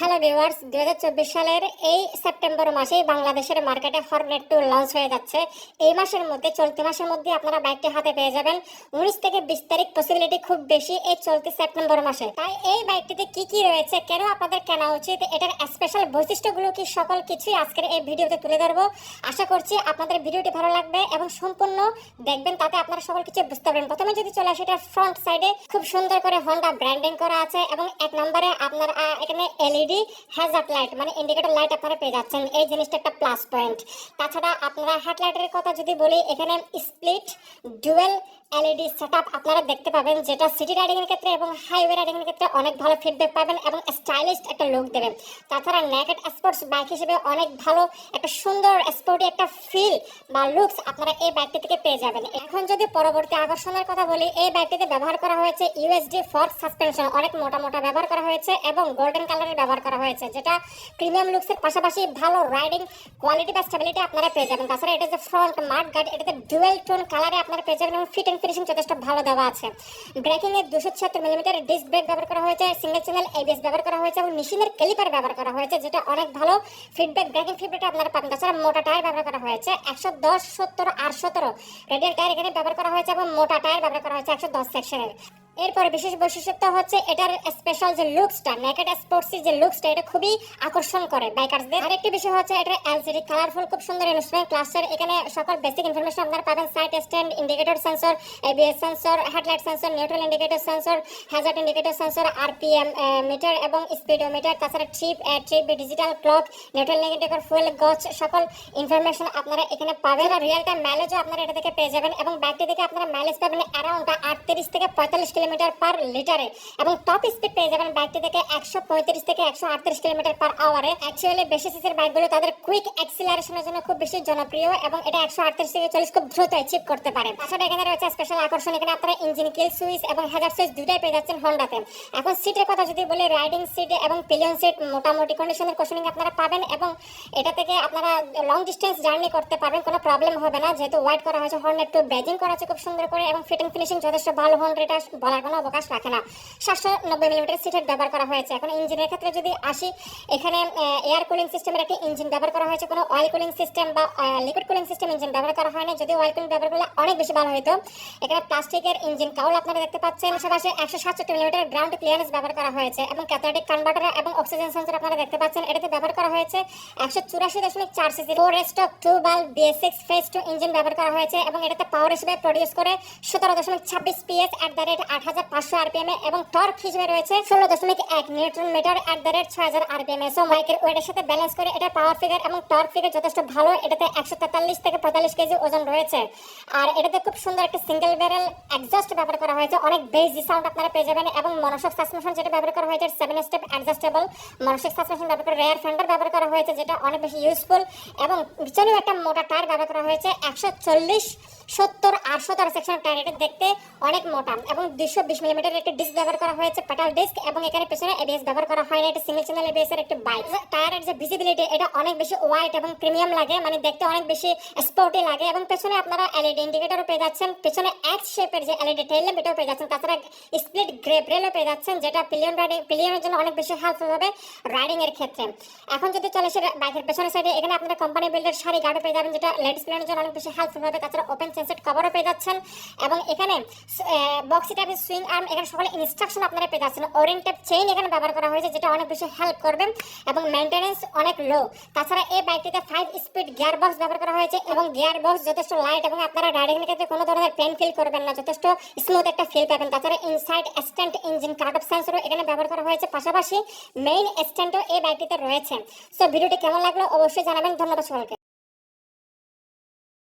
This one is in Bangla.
হ্যালো ভিউয়ার্স দু হাজার চব্বিশ সালের এই সেপ্টেম্বর মাসেই বাংলাদেশের মার্কেটে হরনেট টু লঞ্চ হয়ে যাচ্ছে। এই মাসের মধ্যে, চলতি মাসের মধ্যে আপনারা বাইকটি হাতে পেয়ে যাবেন। উনিশ থেকে বিশ তারিখ পসিবিলিটি খুব বেশি এই চলতি সেপ্টেম্বর মাসে। তাই এই বাইকটিতে কি কি রয়েছে, কেন আপনাদের কেনা উচিত, এটার স্পেশাল বৈশিষ্ট্যগুলো কি, সকল কিছুই আজকের এই ভিডিওতে তুলে ধরবো। আশা করছি আপনাদের ভিডিওটি ভালো লাগবে এবং সম্পূর্ণ দেখবেন, তাতে আপনারা সকল কিছু বুঝতে পারবেন। প্রথমে যদি চলে আসে, এটা ফ্রন্ট সাইডে খুব সুন্দর করে হন্ডা ব্র্যান্ডিং করা আছে এবং এক নম্বরে আপনার এখানে এলইডি হ্যাজার্ড লাইট মানে ইন্ডিকেটর লাইট আপনারা পেয়ে যাচ্ছেন। এই জিনিসটা একটা প্লাস পয়েন্ট তাছাড়া আপনারা হেডলাইটের কথা যদি বলি, এখানে স্প্লিট ডুয়েল এলইডি সেটআপ আপনারা দেখতে পাবেন যেটা সিটি রাইডিং এর ক্ষেত্রে এবং হাইওয়ে রাইডিং এর ক্ষেত্রে অনেক ভালো ফিডব্যাক পাবেন এবং স্টাইলিশ একটা লুক দেবে তাছাড়া নেকেড স্পোর্টস বাইক হিসেবে অনেক ভালো একটা সুন্দর স্পোর্টি একটা ফিল বা লুকস আপনারা এই বাইকটি থেকে পেয়ে যাবেন। এখন যদি পরবর্তী আকর্ষণের কথা বলি, এই বাইকটিতে ব্যবহার করা হয়েছে ইউএসডি ফর সাসপেনশন অনেক মোটা মোটা ব্যবহার করা হয়েছে এবং গোল্ডেন কালারের ব্যবহার করা হয়েছে, যেটা প্রিমিয়াম লুকসের পাশাপাশি ভালো রাইডিং কোয়ালিটি বা স্টেবিলিটি আপনারা পেয়ে যাবেন। তাছাড়া এটা যে ফ্রন্ট মার্ট গার্ড এটাতে ডুয়েল টোন কালারে আপনারা পেয়ে যাবেন এবং ফিট এন্ড ফিনিশিং যথেষ্ট ভালো দেওয়া আছে। ব্রেকিং এর দুশো ছিয়াত্তর মিলিমিটার ডিস্ক ব্রেক ব্যবহার করা হয়েছে, সিঙ্গেল চ্যানেল এবিএস ব্যবহার করা হয়েছে এবং মেশিনের ক্যালিপার ব্যবহার করা হয়েছে, যেটা অনেক ভালো ফিডব্যাক ব্রেকিং ফিডব্যাক আপনারা পাবেন। তাছাড়া মোটা টায়ার ব্যবহার করা হয়েছে, একশো দশ, সত্তর আর সতেরো। রেডিয়াল টায়ার এখানে ব্যবহার করা হয়েছে এবং মোটা টায়ার ব্যবহার করা হয়েছে একশো দশ সেকশনের এরপরে বিশেষ বৈশিষ্ট্য হচ্ছে এটার স্পেশাল যে লুকসটা নেকেড স্পোর্টসের যে লুকসটা এটা খুবই আকর্ষণ করে বাইকারদের আরেকটি বিষয় হচ্ছে এটার এলসিডি কালারফুল খুব সুন্দর ইনস্ট্রুমেন্ট ক্লাসের এখানে সকল বেসিক ইনফরমেশন আপনারা পাবেন। Side stand indicator sensor ABS sensor headlight sensor neutral indicator sensor hazard indicator sensor RPM meter এবং স্পিডোমিটার তাছাড়া trip trip digital clock neutral indicator fuel gauge সকল ইনফরমেশন আপনারা এখানে পাবেন। আর রিয়েল টাইম মাইলেজও আপনারা এটা থেকে পেয়ে যাবেন এবং ব্যাগটি থেকে আপনারা মাইলেজ পাবেন অ্যারাউন্ড আটত্রিশ থেকে পঁয়তাল্লিশ কিলোমিটার পার লিটারে এবং টপ স্পিড পেয়ে যাবেন বাইকটি থেকে একশো পঁয়ত্রিশ থেকে একশো আটত্রিশ কিলোমিটার পার আওয়ারে অ্যাকচুয়ালি বেশি সিসির বাইকগুলো তাদের কুইক অ্যাক্সিলারেশনের জন্য খুব বেশি জনপ্রিয় এবং এটা একশো আটত্রিশ থেকে চল্লিশ খুব দ্রুত অ্যাচিভ করতে পারে। তাছাড়া এখানে রয়েছে স্পেশাল আকর্ষণ, এখানে আপনারা ইঞ্জিন কিল সুইচ এবং হেজার সুইচ দুটাই পেয়ে যাচ্ছেন হন্ডাতে এখন সিটের কথা যদি বলি রাইডিং সিট এবং পিলিয়ন সিট মোটামুটি কন্ডিশনের কোশনিং আপনারা পাবেন এবং এটা থেকে আপনারা লং ডিস্টেন্স জার্নি করতে পারবেন, কোনো প্রবলেম হবে না। যেহেতু হোয়াইট করা হয়েছে হর্নের টু ব্যাজিং করা আছে খুব সুন্দর করে এবং ফিটিং ফিনিশিং যথেষ্ট ভালো হর্ন এটা বলার কোনো অবকাশ রাখে না। সাতশো নব্বই মিলিমিটার সিটের ব্যবহার করা হয়েছে। এখন ইঞ্জিনের ক্ষেত্রে যদি আসি, এখানে এয়ার কুলিং সিস্টেমের একটি ইঞ্জিন ব্যবহার করা হয়েছে। কোনো অয়েল কুলিং সিস্টেম বা লিকুইড কুলিং সিস্টেম ইঞ্জিন ব্যবহার করা হয়নি। যদি অয়েল কুলিং ব্যবহার করলে অনেক বেশি ভালো হতো এখানে প্লাস্টিকের ইঞ্জিন কাউল আপনারা দেখতে পাচ্ছেন। পাশাপাশি একশো সাতষট্টি মিলিমিটার গ্রাউন্ড ক্লিয়ারেন্স ব্যবহার করা হয়েছে এবং ক্যাথোডিক কনভার্টার এবং অক্সিজেন সেন্সর আপনারা দেখতে পাচ্ছেন। এটাতে ব্যবহার করা হয়েছে একশো চুরাশি দশমিক চার four stroke two valve two engine ব্যবহার করা হয়েছে এবং এটাতে পাওয়ার প্রডিউস করে সতেরো দশমিক ছাব্বিশ পিএস অ্যাট দ্য রেট আট হাজার পাঁচশো আরপিএম এবং টর্ক হিসেবে রয়েছে ষোলো দশমিক এক newton meter at the rate ছয় হাজার আরপিএম সো মাইকের ওয়েটের সাথে ব্যালেন্স করে এটা পাওয়ার ফিগার এবং টর্ক ফিগার যথেষ্ট ভালো, এটাতে একশো তেতাল্লিশ থেকে পঁয়তাল্লিশ কেজি ওজন রয়েছে। আর এটাতে খুব সুন্দর একটা সিঙ্গেল ব্যারেল ব্যবহার করা হয়েছে। অনেক বেজি সাউন্ড আপনারা পেয়ে যাবেন এবং মনসক সাসপেনশন যেটা ব্যবহার করা হয়েছে seven step adjustable monoshock suspension ব্যবহার করে রেয়ার ফেন্ডার ব্যবহার করা হয়েছে, যেটা অনেক বেশি ইউজফুল এবং পিছনেও একটা মোটা টায়ার ব্যবহার করা হয়েছে একশো চল্লিশ সত্তর, আটশো তার সেকশন টায়ার দেখতে অনেক মোটা এবং দুশো বিশ মিলিমিটার একটি ডিস্ক ব্যবহার করা হয়েছে পেটাল ডিস্ক এবং এখানে পেছনে এবিএস ব্যবহার করা হয় এটা সিঙ্গেল চ্যানেল এবিএস এর একটি বাইক টায়ারের যে ভিজিবিলিটি এটা অনেক বেশি ওয়াইড এবং প্রিমিয়াম লাগে মানে দেখতে অনেক বেশি স্পোর্টি লাগে এবং পেছনে আপনারা এলইডি ইন্ডিকেটরও পেয়ে যাচ্ছেন, পেছনে এক শেপের যে এলইডি টেল ল্যাম্প এটাও পেয়ে যাচ্ছেন, তাছাড়া স্প্লিট গ্রে ব্রেলও পেয়ে যাচ্ছেন, যেটা পিলিয়ন রাইডিং পিলিয়নের জন্য অনেক বেশি হেল্পফুল হবে রাইডিং এর ক্ষেত্রে। এখন যদি চলে সে বাইকের পেছনের সাইডে এখানে আপনারা কোম্পানি বিল্ডের শাড়ি গার্ডও পেয়ে যাবেন, যেটা লেডিস প্লেনের জন্য অনেক বেশি হেল্পফুল হবে, তাছাড়া ওপেন সেন্সেড কভারও পেয়ে যাচ্ছেন এবং এখানে বক্সি টাইপের সুইং আর্ম এখানে সকলে ইনস্ট্রাকশন আপনারা পেয়ে যাচ্ছেন। ওরিং টেপ চেইন এখানে ব্যবহার করা হয়েছে, যেটা অনেক বেশি হেল্প করবে এবং মেনটেনেন্স অনেক লো তাছাড়া এই বাইকটিতে ফাইভ স্পিড গিয়ার বক্স ব্যবহার করা হয়েছে এবং গিয়ার বক্স যথেষ্ট লাইট এবং আপনারা রাইডিং ক্ষেত্রে কোনো ধরনের পেন ফিল করবেন না, যথেষ্ট স্মুথ একটা ফিল পাবেন। তাছাড়া inside stand engine cut off সেন্সরও এখানে ব্যবহার করা হয়েছে। পাশাপাশি মেইন স্ট্যান্ডও এই বাইকটিতে রয়েছে। সো ভিডিওটি কেমন লাগল অবশ্যই জানাবেন। ধন্যবাদ সকলকে।